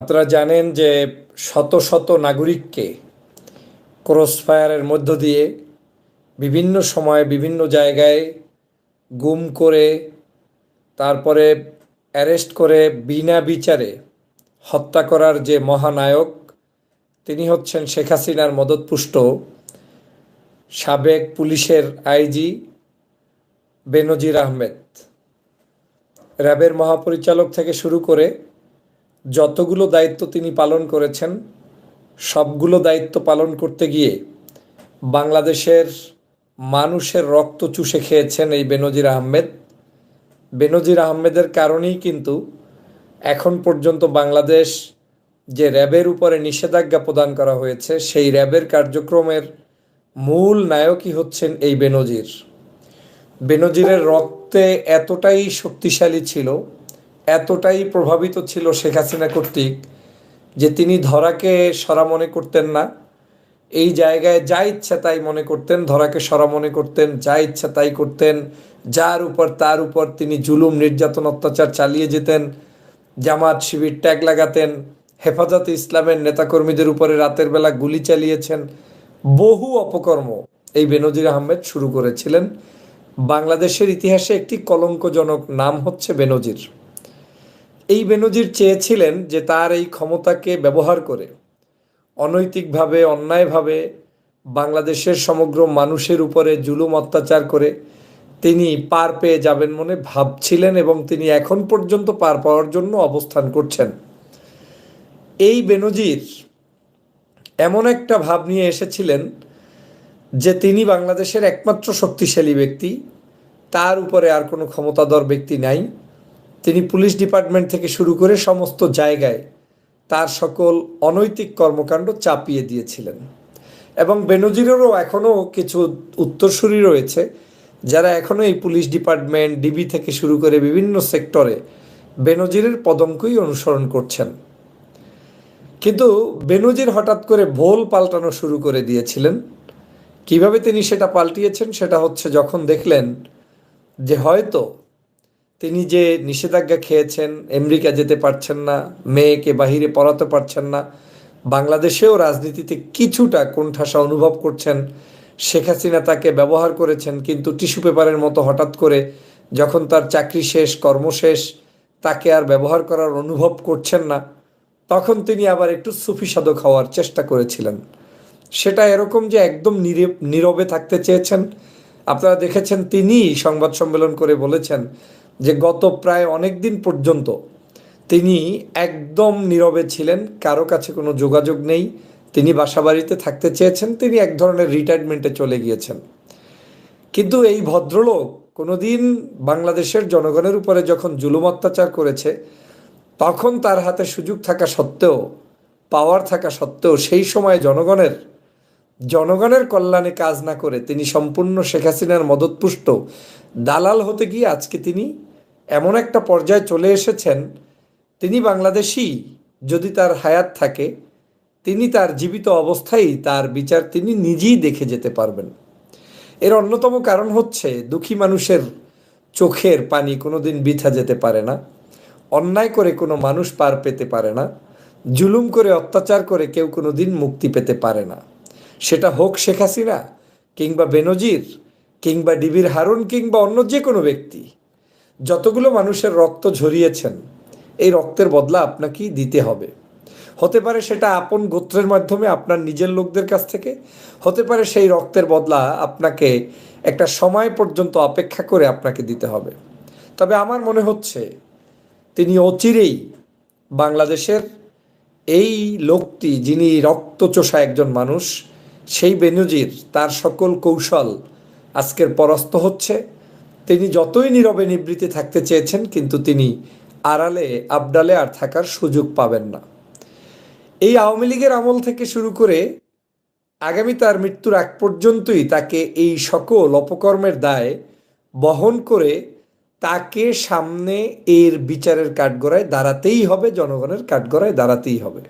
আপনারা জানেন যে শত শত নাগরিককে ক্রসফায়ারের মধ্য দিয়ে বিভিন্ন সময়ে বিভিন্ন জায়গায় গুম করে, তারপরে অ্যারেস্ট করে বিনা বিচারে হত্যা করার যে মহানায়ক, তিনি হচ্ছেন শেখ হাসিনার মদতপুষ্ট সাবেক পুলিশের আইজি বেনজির আহমেদ। র্যাবের মহাপরিচালক থেকে শুরু করে যতগুলো দায়িত্ব তিনি পালন করেছেন, সবগুলো দায়িত্ব পালন করতে গিয়ে বাংলাদেশের মানুষের রক্ত চুষে খেয়েছেন এই বেনজির আহমেদ। বেনজির আহমেদের কারণেই কিন্তু এখন পর্যন্ত বাংলাদেশ যে র্যাবের উপরে নিষেধাজ্ঞা প্রদান করা হয়েছে, সেই র্যাবের কার্যক্রমের মূল নায়কই হচ্ছেন এই বেনজির। বেনজিরের রক্তে এতটাই শক্তিশালী ছিল এতটাই প্রভাবিত ছিল শেখ হাসিনা কর্তৃক যে তিনি ধরাকে সরা মনে করতেন না। এই জায়গায় যা ইচ্ছা তাই মনে করতেন, ধরাকে সরা মনে করতেন, যা ইচ্ছা তাই করতেন, যার উপর তার উপর তিনি জুলুম, নির্যাতন, অত্যাচার চালিয়ে যেতেন, জামাত শিবির ট্যাগ লাগাতেন, হেফাজতে ইসলামের নেতাকর্মীদের উপরে রাতের বেলা গুলি চালিয়েছেন, বহু অপকর্ম এই বেনজির আহমেদ শুরু করেছিলেন। বাংলাদেশের ইতিহাসে একটি কলঙ্কজনক নাম হচ্ছে বেনজির। এই বেনজির চেয়েছিলেন যে তার এই ক্ষমতাকে ব্যবহার করে অনৈতিকভাবে, অন্যায়ভাবে বাংলাদেশের সমগ্র মানুষের উপরে জুলুম অত্যাচার করে তিনি পার পেয়ে যাবেন মনে ভাবছিলেন এবং তিনি এখন পর্যন্ত পার পাওয়ার জন্য অবস্থান করছেন। এই বেনজির এমন একটা ভাব নিয়ে এসেছিলেন যে তিনি বাংলাদেশের একমাত্র শক্তিশালী ব্যক্তি, তার উপরে আর কোনো ক্ষমতাধর ব্যক্তি নাই। তিনি পুলিশ ডিপার্টমেন্ট থেকে শুরু করে সমস্ত জায়গায় তার সকল অনৈতিক কর্মকাণ্ড চাপিয়ে দিয়েছিলেন। এবং বেনজিরেরও এখনও কিছু উত্তরসূরি রয়েছে, যারা এখনও এই পুলিশ ডিপার্টমেন্ট, ডিবি থেকে শুরু করে বিভিন্ন সেক্টরে বেনজিরের পদঙ্কই অনুসরণ করছেন। কিন্তু বেনজির হঠাৎ করে ভোল পাল্টানো শুরু করে দিয়েছিলেন। কীভাবে তিনি সেটা পাল্টিয়েছেন, সেটা হচ্ছে যখন দেখলেন যে হয়তো তিনি যে নিষেধাজ্ঞা খেয়েছেন, আমেরিকা যেতে পারছেন না, মেয়েকে বাহিরে পড়াতে পারছেন না, বাংলাদেশেও রাজনীতিতে কিছুটা কোণঠাসা অনুভব করছেন, শেখ হাসিনা তাকে ব্যবহার করেছেন, কিন্তু টিস্যু পেপারের মতো হঠাৎ করে যখন তার চাকরি শেষ, কর্ম শেষ, তাকে আর ব্যবহার করার অনুভব করছেন না, তখন তিনি আবার একটু সুফিসাদক হওয়ার চেষ্টা করেছিলেন। সেটা এরকম যে একদম নীরবে থাকতে চেয়েছেন। আপনারা দেখেছেন তিনি সংবাদ সম্মেলন করে বলেছেন যে গত প্রায় অনেক দিন পর্যন্ত তিনি একদম নীরবে ছিলেন, কারও কাছে কোনো যোগাযোগ নেই, তিনি বাসাবাড়িতে থাকতে চেয়েছেন, তিনি এক ধরনের রিটায়ারমেন্টে চলে গিয়েছেন। কিন্তু এই ভদ্রলোক কোনোদিন বাংলাদেশের জনগণের উপরে যখন জুলুম অত্যাচার করেছে, তখন তার হাতে সুযোগ থাকা সত্ত্বেও পাওয়ার থাকা সত্ত্বেও সেই সময় জনগণের জনগণের কল্যাণে কাজ না করে তিনি সম্পূর্ণ শেখ হাসিনার মদতপুষ্ট, দালাল হতে গিয়ে আজকে তিনি এমন একটা পর্যায়ে চলে এসেছেন, তিনি বাংলাদেশি যদি তার হায়াত থাকে, তিনি তার জীবিত অবস্থায় তার বিচার তিনি নিজেই দেখে যেতে পারবেন। এর অন্যতম কারণ হচ্ছে, দুঃখী মানুষের চোখের পানি কোনোদিন বৃথা যেতে পারে না, অন্যায় করে কোনো মানুষ পার পেতে পারে না, জুলুম করে অত্যাচার করে কেউ কোনো দিন মুক্তি পেতে পারে না। সেটা হোক শেখ হাসিনা কিংবা বেনজির কিংবা ডিবির হারুন কিংবা অন্য যে কোনো ব্যক্তি। যতগুলো মানুষের রক্ত ঝরিয়েছেন, এই রক্তের বদলা আপনাকেই দিতে হবে। হতে পারে সেটা আপন গোত্রের মাধ্যমে আপনার নিজের লোকদের কাছ থেকে, হতে পারে সেই রক্তের বদলা আপনাকে একটা সময় পর্যন্ত অপেক্ষা করে আপনাকে দিতে হবে। তবে আমার মনে হচ্ছে, তিনি অচিরেই বাংলাদেশের এই লোকটি যিনি রক্তচোষা একজন মানুষ, সেই বেনজির, তার সকল কৌশল আজকের পরাস্ত হচ্ছে। তিনি যতই নীরবে নিবৃত্তি থাকতে চেয়েছেন, কিন্তু তিনি আড়ালে, আবডালে আর থাকার সুযোগ পাবেন না। এই আওয়ামী লীগের আমল থেকে শুরু করে আগামী তার মৃত্যুর আগ পর্যন্তই তাকে এই সকল অপকর্মের দায় বহন করে তাকে সামনে এর বিচারের কাঠগড়ায় দাঁড়াতেই হবে, জনগণের কাঠগড়ায় দাঁড়াতেই হবে।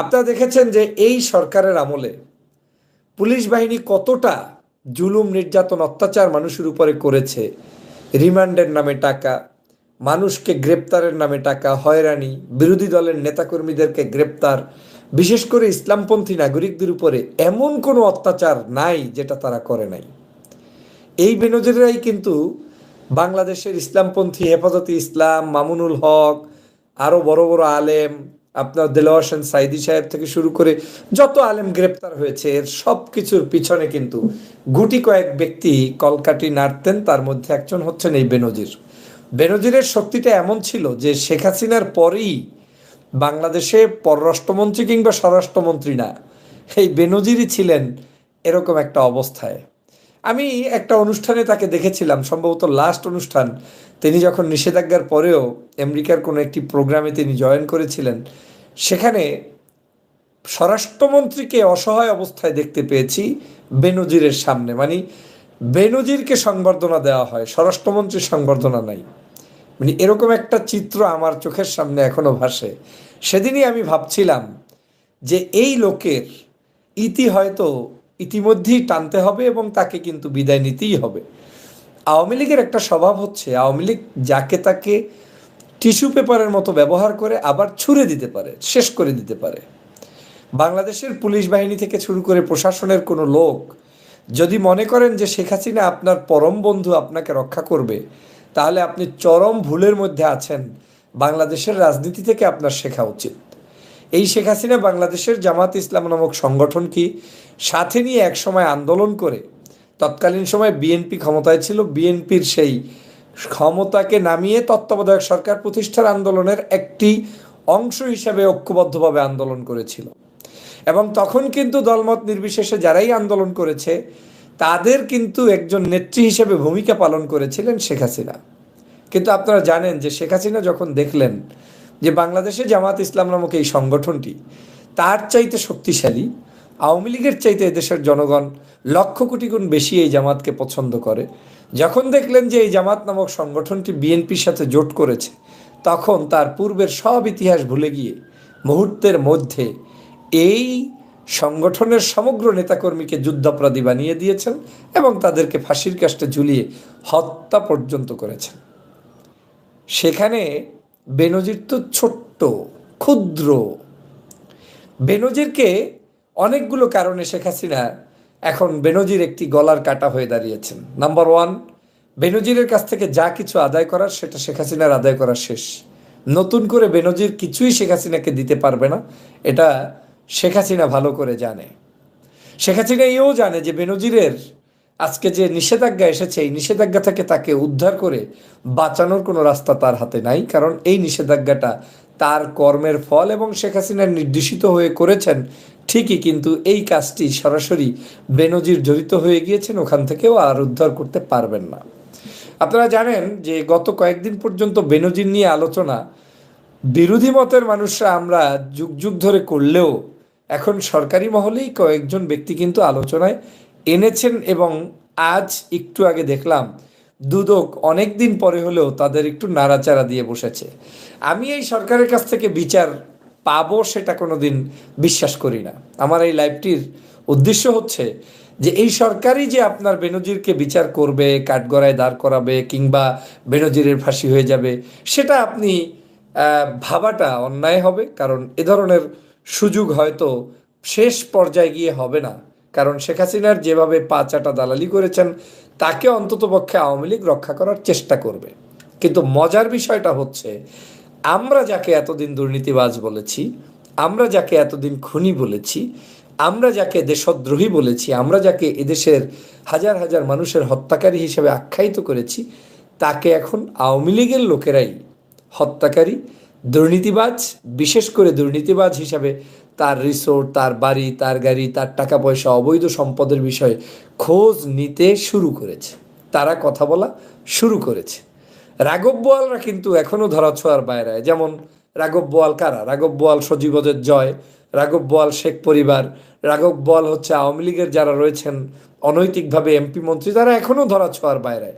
আপনারা দেখেছেন যে এই সরকারের আমলে পুলিশ বাহিনী কতটা জুলুম, নির্যাতন, অত্যাচার মানুষের উপরে করেছে। রিমান্ডের নামে টাকা, মানুষকে গ্রেপ্তারের নামে টাকা, হয়রানি, বিরোধী দলের নেতাকর্মীদেরকে গ্রেপ্তার, বিশেষ করে ইসলামপন্থী নাগরিকদের উপরে এমন কোনো অত্যাচার নাই যেটা তারা করে নাই। এই বেনজিরাই কিন্তু বাংলাদেশের ইসলামপন্থী, হেফাজতে ইসলাম, মামুনুল হক আরও বড় বড় আলেম আপনার দেলোয়ার হোসেন সাইদি সাহেব থেকে শুরু করে যত আলেম গ্রেপ্তার হয়েছে, এর সব কিছুর পিছনে কিন্তু গুটি কয়েক ব্যক্তি কলকাটি নাড়তেন, তার মধ্যে একজন হচ্ছেন এই বেনজির। বেনজিরের শক্তিটা এমন ছিল যে শেখ হাসিনার পরেই বাংলাদেশে পররাষ্ট্রমন্ত্রী কিংবা স্বরাষ্ট্রমন্ত্রী না, এই বেনজিরই ছিলেন এরকম একটা অবস্থায়। আমি একটা অনুষ্ঠানে তাকে দেখেছিলাম, সম্ভবত লাস্ট অনুষ্ঠান। তিনি যখন নিষেধাজ্ঞার পরেও আমেরিকার কোনো একটি প্রোগ্রামে তিনি জয়েন করেছিলেন, সেখানে স্বরাষ্ট্রমন্ত্রীকে অসহায় অবস্থায় দেখতে পেয়েছি বেনজিরের সামনে। মানে বেনজিরকে সংবর্ধনা দেওয়া হয়, স্বরাষ্ট্রমন্ত্রীর সংবর্ধনা নাই। মানে এরকম একটা চিত্র আমার চোখের সামনে এখনও ভাসে। সেদিনই আমি ভাবছিলাম যে এই লোকের ইতি হয়তো ইতিমধ্যেই টানতে হবে এবং তাকে কিন্তু বিদায় নিতেই হবে। আওয়ামী লীগের একটা স্বভাব হচ্ছে, আওয়ামী লীগ যাকে তাকে টিস্যু পেপারের মতো ব্যবহার করে আবার ছুঁড়ে দিতে পারে, শেষ করে দিতে পারে। বাংলাদেশের পুলিশ বাহিনী থেকে শুরু করে প্রশাসনের কোনো লোক যদি মনে করেন যে শেখ হাসিনা আপনার পরম বন্ধু আপনাকে রক্ষা করবে, তাহলে আপনি চরম ভুলের মধ্যে আছেন। বাংলাদেশের রাজনীতি থেকে আপনার শেখা উচিত। এই শেখ হাসিনা বাংলাদেশের জামাত ইসলাম নামক সংগঠন কি? সাথে নিয়ে একসময় আন্দোলন করে, তৎকালীন সময় বিএনপি ক্ষমতায় ছিল। বিএনপির সেই ক্ষমতাকে নামিয়ে তত্ত্বাবধায়ক সরকার প্রতিষ্ঠার আন্দোলনের একটি অংশ হিসাবে ঐক্যবদ্ধভাবে আন্দোলন করেছিল। এবং তখন কিন্তু দলমত নির্বিশেষে যারাই আন্দোলন করেছে, তাদের কিন্তু একজন নেত্রী হিসেবে ভূমিকা পালন করেছিলেন শেখ হাসিনা। কিন্তু আপনারা জানেন যে শেখ হাসিনা যখন দেখলেন যে বাংলাদেশে জামাত ইসলাম নামক এই সংগঠনটি, তার চাইতে শক্তিশালী আওয়ামী লীগের চাইতে এদেশের জনগণ লক্ষ কোটি গুণ বেশি এই জামাতকে পছন্দ করে। যখন দেখলেন যে এই জামাত নামক সংগঠনটি বিএনপির সাথে জোট করেছে, তখন তার পূর্বের সব ইতিহাস ভুলে গিয়ে মুহূর্তের মধ্যে এই সংগঠনের সমগ্র নেতাকর্মীকে যুদ্ধাপরাধী বানিয়ে দিয়েছেন এবং তাদেরকে ফাঁসির কাষ্টে ঝুলিয়ে হত্যা পর্যন্ত করেছেন। সেখানে বেনজির তো ছোট্ট, ক্ষুদ্র। বেনজিরকে অনেকগুলো কারণে শেখ হাসিনা এখন বেনজির একটি গলার কাটা হয়ে দাঁড়িয়েছেন। নাম্বার ওয়ান বেনজিরের কাছ থেকে যা কিছু আদায় করার সেটা শেখ হাসিনার আদায় করা শেষ। নতুন করে বেনজির কিছুই শেখ হাসিনাকে দিতে পারবে না, এটা শেখ হাসিনা ভালো করে জানে। শেখ হাসিনা এও জানে যে বেনজিরের আজকে যে নিষেধাজ্ঞা এসেছে, এই নিষেধাজ্ঞা থেকে তাকে উদ্ধার করে বাঁচানোর কোনো রাস্তা তার হাতে নাই, কারণ এই নিষেধাজ্ঞাটা তার কর্মের ফল এবং শেখ হাসিনা নির্দেশিত হয়ে করেছেন ঠিকই, কিন্তু এই কাজটি সরাসরি বেনজির জড়িত হয়ে গিয়েছেন, ওখান থেকেও আর উদ্ধার করতে পারবেন না। আপনারা জানেন যে গত কয়েকদিন পর্যন্ত বেনজির নিয়ে আলোচনা, বিরোধী মতের মানুষরা আমরা যুগ যুগ ধরে করলেও এখন সরকারি মহলেই কয়েকজন ব্যক্তি কিন্তু আলোচনায় এনেছেন এবং আজ একটু আগে দেখলাম, দুদক অনেক দিন পরে হলেও তাদের একটু নাড়াচাড়া দিয়ে বসেছে। আমি এই সরকারের কাছ থেকে বিচার পাবো সেটা কোনো দিন বিশ্বাস করি না। আমার এই লাইভটির উদ্দেশ্য হচ্ছে যে এই সরকারই যে আপনার বেনজিরকে বিচার করবে, কাঠগড়ায় দাঁড় করাবে কিংবা বেনজিরের ফাঁসি হয়ে যাবে, সেটা আপনি ভাবাটা অন্যায় হবে। কারণ এ ধরনের সুযোগ হয়তো শেষ পর্যায়ে গিয়ে হবে না। কারণ শেখ হাসিনার যেভাবে পা চাটা দালালি করেছেন, তাকে অন্ততপক্ষে আওয়ামী লীগ রক্ষা করার চেষ্টা করবে। কিন্তু মজার বিষয়টা হচ্ছে আমরা যাকে এতদিন দুর্নীতিবাজ বলেছি, আমরা যাকে এতদিন খুনি বলেছি, আমরা যাকে দেশদ্রোহী বলেছি, আমরা যাকে এদেশের হাজার হাজার মানুষের হত্যাকারী হিসেবে আখ্যায়িত করেছি, তাকে এখন আওয়ামী লীগের লোকেরাই হত্যাকারী, দুর্নীতিবাজ, বিশেষ করে দুর্নীতিবাজ হিসাবে তার রিসোর্ট, তার বাড়ি, তার গাড়ি, তার টাকা পয়সা, অবৈধ সম্পদের বিষয়ে খোঁজ নিতে শুরু করেছে। তারা কথা বলা শুরু করেছে। রাঘব বোয়ালরা কিন্তু এখনও ধরাছোঁয়ার বাইরে। যেমন রাঘব বোয়াল কারা? রাঘব বোয়াল সজীবদের জয়, রাঘব বোয়াল শেখ পরিবার, রাঘব বোয়াল হচ্ছে আওয়ামী লীগের যারা রয়েছেন, অনৈতিকভাবে এমপি মন্ত্রী, তারা এখনও ধরাছোঁয়ার বাইরে।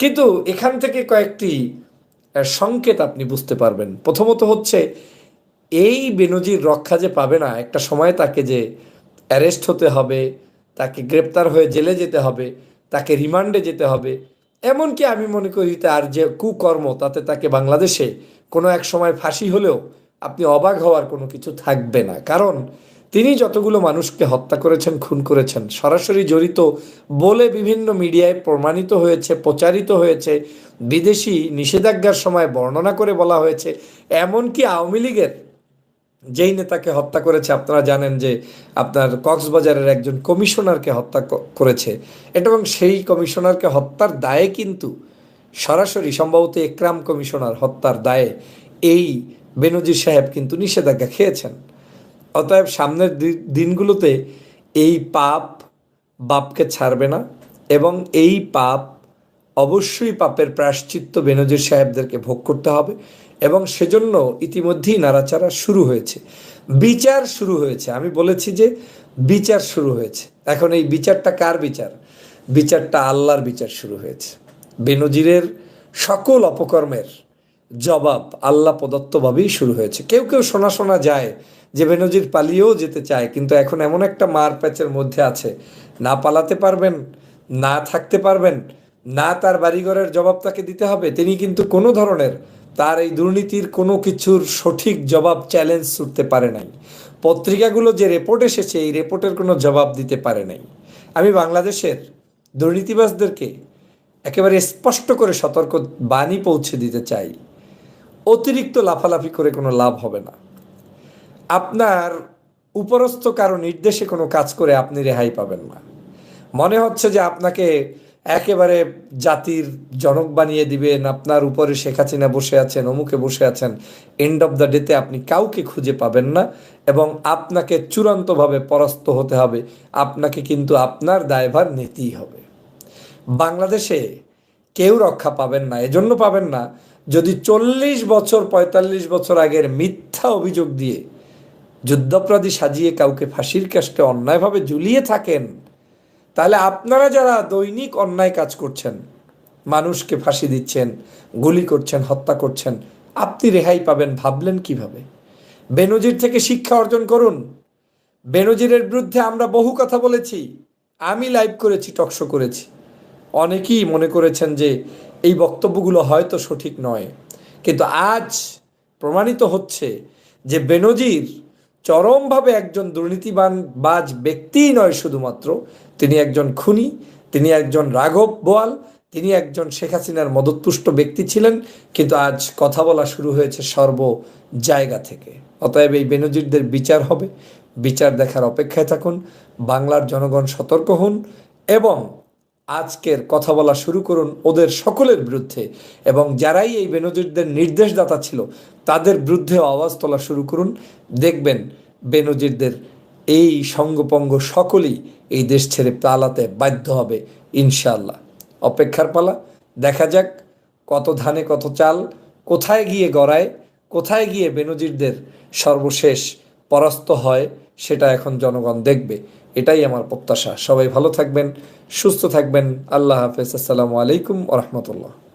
কিন্তু এখান থেকে কয়েকটি সংকেত আপনি বুঝতে পারবেন। প্রথমত হচ্ছে, এই বেনজির রক্ষা যে পাবে না, একটা সময় তাকে যে অ্যারেস্ট হতে হবে, তাকে গ্রেপ্তার হয়ে জেলে যেতে হবে, তাকে রিমান্ডে যেতে হবে এমনকি আমি মনে করি তার যে কুকর্ম, তাতে তাকে বাংলাদেশে কোনো এক সময় ফাঁসি হলেও আপনি অবাক হওয়ার কোনো কিছু থাকবে না। কারণ তিনি যতগুলো মানুষকে হত্যা করেছেন, খুন করেছেন, সরাসরি জড়িত বলে বিভিন্ন মিডিয়ায় প্রমাণিত হয়েছে, প্রচারিত হয়েছে, বিদেশি নিষেধাজ্ঞার সময় বর্ণনা করে বলা হয়েছে, এমনকি আওয়ামী লীগের যেই নেতাকে হত্যা করেছে, আপনারা জানেন যে আপনার কক্সবাজারের একজন কমিশনারকে হত্যা করেছে। এবং সেই কমিশনারকে হত্যার দায়ে কিন্তু সরাসরি সম্ভবত একরাম কমিশনার হত্যার দায়ে এই বেনজির সাহেব কিন্তু নিষেধাজ্ঞা খেয়েছেন। অতএব সামনের দিনগুলোতে এই পাপ বাপকে ছাড়বে না এবং এই পাপ অবশ্যই পাপের প্রায়শ্চিত্ত বেনজির সাহেবদেরকে ভোগ করতে হবে। এবং সেজন্য ইতিমধ্যেই নাড়াচাড়া শুরু হয়েছে। বিচার শুরু হয়েছে। আমি বলেছি যে বিচার শুরু হয়েছে। এখন এই বিচারটা কার বিচার? বিচারটা আল্লাহর বিচার শুরু হয়েছে। বেনজিরের সকল অপকর্মের জবাব আল্লাহ প্রদত্তভাবেই শুরু হয়েছে। কেউ কেউ শোনা শোনা যায় যে বেনজির পালিয়েও যেতে চায়, কিন্তু এখন এমন একটা মার প্যাচের মধ্যে আছে। না পালাতে পারবেন, না থাকতে পারবেন, না তার বাড়িঘরের জবাব তাকে দিতে হবে। তিনি কিন্তু কোনো ধরনের তার এই দুর্নীতির কোনো কিছুর সঠিক জবাব চ্যালেঞ্জ ছুটতে পারে নাই। পত্রিকাগুলো যে রেপোর্ট এসেছে, এই রিপোর্টের কোনো জবাব দিতে পারে নাই। আমি বাংলাদেশের দুর্নীতিবাজদেরকে একেবারে স্পষ্ট করে সতর্ক বাণী পৌঁছে দিতে চাই। অতিরিক্ত লাফালাফি করে কোনো লাভ হবে না। আপনার উপরস্থ কারও নির্দেশে কোনো কাজ করে আপনি রেহাই পাবেন না। মনে হচ্ছে যে আপনাকে একেবারে জাতির জনক বানিয়ে দিবেন, আপনার উপরে শেখ হাসিনা বসে আছেন, অমুকে বসে আছেন এন্ড অফ দ্য ডেতে আপনি কাউকে খুঁজে পাবেন না এবং আপনাকে চূড়ান্তভাবে পরাস্ত হতে হবে। আপনাকে কিন্তু আপনার দায়ভার নিতেই হবে। বাংলাদেশে কেউ রক্ষা পাবেন না, এজন্য পাবেন না। যদি চল্লিশ বছর, পঁয়তাল্লিশ বছর আগের মিথ্যা অভিযোগ দিয়ে যুদ্ধাপরাধী সাজিয়ে কাউকে ফাঁসির কাস্টে অন্যায়ভাবে ঝুলিয়ে থাকেন তাহলে আপনারা যারা দৈনিক অন্যায় কাজ করছেন, মানুষকে ফাঁসি দিচ্ছেন, গুলি করছেন, হত্যা করছেন, আপনি রেহাই পাবেন ভাবলেন কীভাবে? বেনজির থেকে শিক্ষা অর্জন করুন। বেনজিরের বিরুদ্ধে আমরা বহু কথা বলেছি, আমি লাইভ করেছি টকশো করেছি। অনেকেই মনে করেছেন যে এই বক্তব্যগুলো হয়তো সঠিক নয়। কিন্তু আজ প্রমাণিত হচ্ছে যে বেনজির চরমভাবে একজন দুর্নীতিবান, বাজ ব্যক্তিই নয় শুধুমাত্র। তিনি একজন খুনি, তিনি একজন রাঘব বোয়াল, তিনি একজন শেখ হাসিনার মদতপুষ্ট ব্যক্তি ছিলেন, কিন্তু আজ কথা বলা শুরু হয়েছে সর্ব জায়গা থেকে। অতএব এই বেনজিরদের বিচার হবে। বিচার দেখার অপেক্ষায় থাকুন, বাংলার জনগণ সতর্ক হন এবং আজকের কথা বলা শুরু করুন ওদের সকলের বিরুদ্ধে। এবং যারাই এই বেনজিরদের নির্দেশদাতা ছিল, তাদের বিরুদ্ধে আওয়াজ তোলা শুরু করুন। দেখবেন বেনজিরদের এই সঙ্গপঙ্গ সকলেই এই দেশ ছেড়ে পালাতে বাধ্য হবে ইনশাল্লাহ অপেক্ষার পালা, দেখা যাক কত ধানে কত চাল, কোথায় গিয়ে গড়ায়, কোথায় গিয়ে বেনজিরদের সর্বশেষ পরাস্ত হয়, সেটা এখন জনগণ দেখবে। এটাই আমার প্রত্যাশা। সবাই ভালো থাকবেন সুস্থ থাকবেন। আল্লাহ হাফেজ। আসসালামু আলাইকুম রহমতুল্লাহ।